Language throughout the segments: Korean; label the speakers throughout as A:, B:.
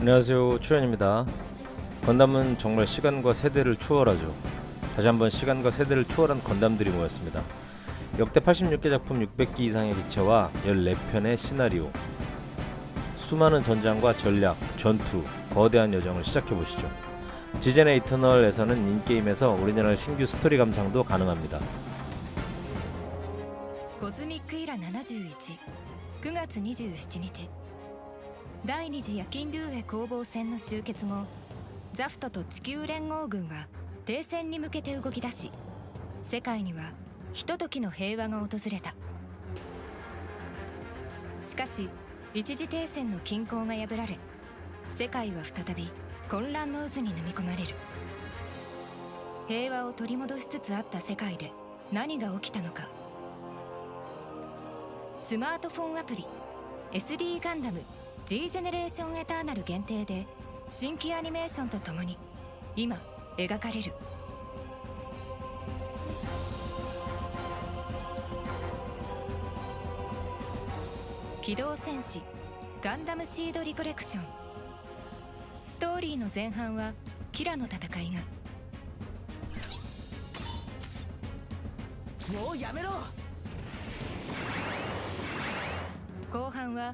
A: 안녕하세요 초연입니다 건담은 정말 시간과 세대를 초월하죠 다시 한번 시간과 세대를 초월한 건담들이 모였습니다 역대 86개 작품 600기 이상의 기체와 14편의 시나리오 수많은 전장과 전략, 전투, 거대한 여정을 시작해보시죠 지젠의 이터널에서는 인게임에서 오리지널 신규 스토리 감상도 가능합니다
B: コズミックイラ719月27日 第二次ヤキンドゥーエ攻防戦の終結後ザフトと地球連合軍は停戦に向けて動き出し世界にはひとときの平和が訪れた。しかし一時停戦の均衡が破られ世界は再び混乱の渦に飲み込まれる。平和を取り戻しつつあった世界で何が起きたのか。スマートフォンアプリ SD ガンダム。G ジェネレーションエターナル限定で新規アニメーションとともに今描かれる。機動戦士ガンダムシードリコレクション。ストーリーの前半はキラの戦いが。
C: もうやめろ！
B: 後半は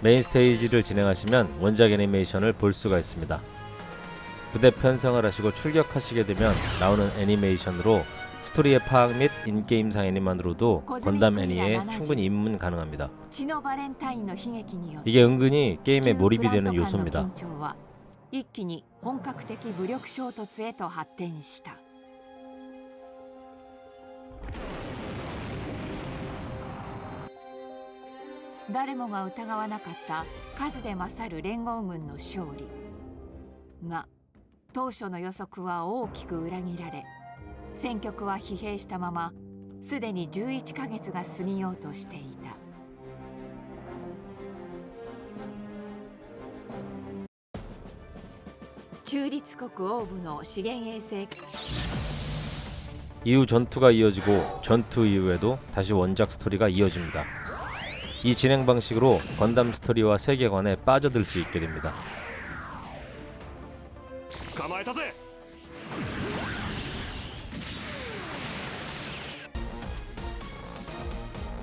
A: 메인 스테이지를 진행하시면 원작 애니메이션을 볼 수가 있습니다. 부대 편성을 하시고 출격하시게 되면 나오는 애니메이션으로 스토리의 파악 및 인게임상 애니만으로도 건담 애니에 충분히 입문 가능합니다. 이게 은근히 게임에 몰입이 되는 요소입니다.
D: 誰もが疑わなかった数で勝る連合軍の勝利が当初の予測は大きく裏切られ戦局は疲弊したまますでに11ヶ月が過ぎようとしていた中立国欧部の資源衛星
A: 이후 전투가 이어지고 전투 이후에도 다시 원작 스토리가 이어집니다. 이 진행 방식으로 건담 스토리와 세계관에 빠져들 수 있게 됩니다.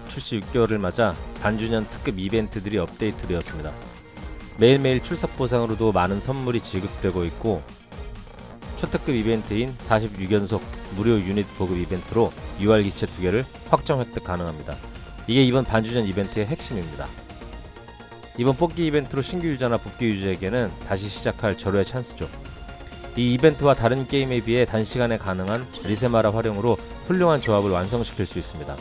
A: 출시 6개월을 맞아 반주년 특급 이벤트들이 업데이트되었습니다. 매일매일 출석 보상으로도 많은 선물이 지급되고 있고 초특급 이벤트인 46연속 무료 유닛 보급 이벤트로 6월 기체 2개를 확정 획득 가능합니다. 이게 이번 반주년 이벤트의 핵심입니다. 이번 뽑기 이벤트로 신규 유저나 복귀 유저에게는 다시 시작할 절호의 찬스죠. 이 이벤트와 다른 게임에 비해 단시간에 가능한 리세마라 활용으로 훌륭한 조합을 완성시킬 수 있습니다.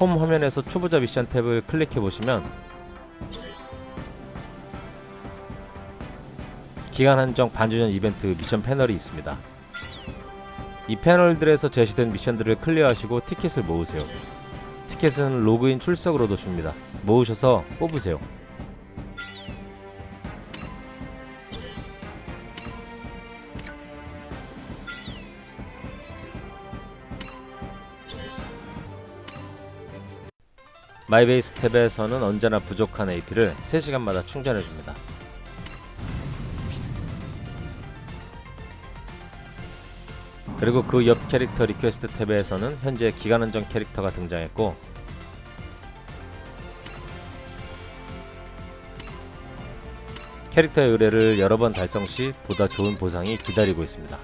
A: 홈 화면에서 초보자 미션 탭을 클릭해 보시면 기간 한정 반주년 이벤트 미션 패널이 있습니다. 이 패널들에서 제시된 미션들을 클리어하시고 티켓을 모으세요. 티켓은 로그인 출석으로도 줍니다. 모으셔서 뽑으세요. 마이베이스 탭에서는 언제나 부족한 AP를 3시간마다 충전해줍니다. 그리고 그 옆 캐릭터 리퀘스트 탭에서는 현재 기간 한정 캐릭터가 등장했고 캐릭터의 의뢰를 여러 번 달성 시 보다 좋은 보상이 기다리고 있습니다.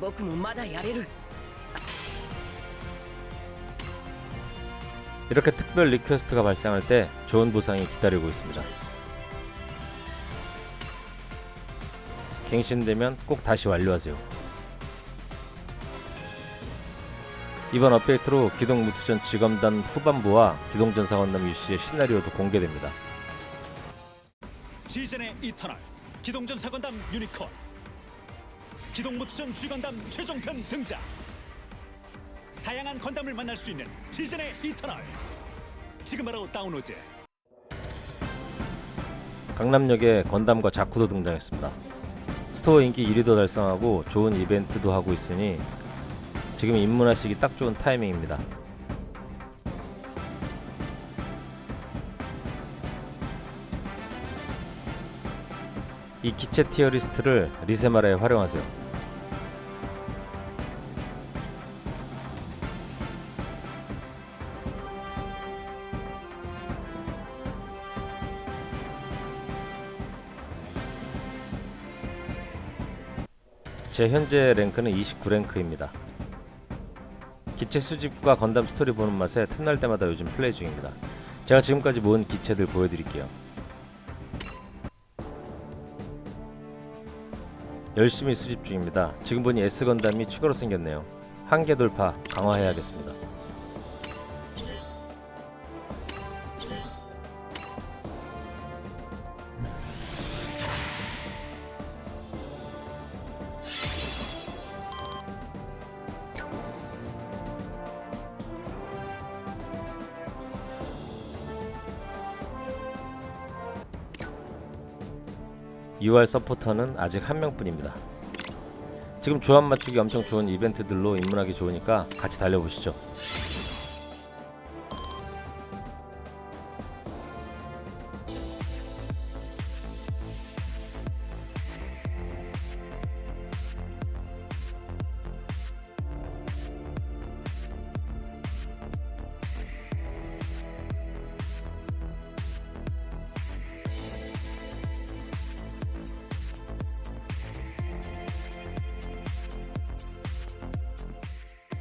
C: 僕にはまだやらなきゃい僕もまだやれる
A: 이렇게 특별 리퀘스트가 발생할 때 좋은 보상이 기다리고 있습니다. 갱신되면 꼭 다시 완료하세요. 이번 업데이트로 기동 무트전 지검단 후반부와 기동전사 건담 유씨의 시나리오도 공개됩니다.
E: 지젠의 이터널 기동전 사건담 유니콘 기동무 투전 쥐건담 최종편 등장 다양한 건담을 만날 수 있는 지젠의 이터널 지금 바로 다운로드
A: 강남역에 건담과 자쿠도 등장했습니다. 스토어 인기 1위도 달성하고 좋은 이벤트도 하고 있으니 지금 입문하시기 딱 좋은 타이밍입니다. 이 기체 티어 리스트를 리세마라에 활용하세요. 제 현재 랭크는 29랭크입니다. 기체 수집과 건담 스토리 보는 맛에 틈날 때마다 요즘 플레이 중입니다. 제가 지금까지 모은 기체들 보여드릴게요. 열심히 수집 중입니다. 지금 보니 S 건담이 추가로 생겼네요. 한계 돌파 강화해야겠습니다. UR 서포터는 아직 한 명뿐입니다. 지금 조합 맞추기 엄청 좋은 이벤트들로 입문하기 좋으니까 같이 달려보시죠.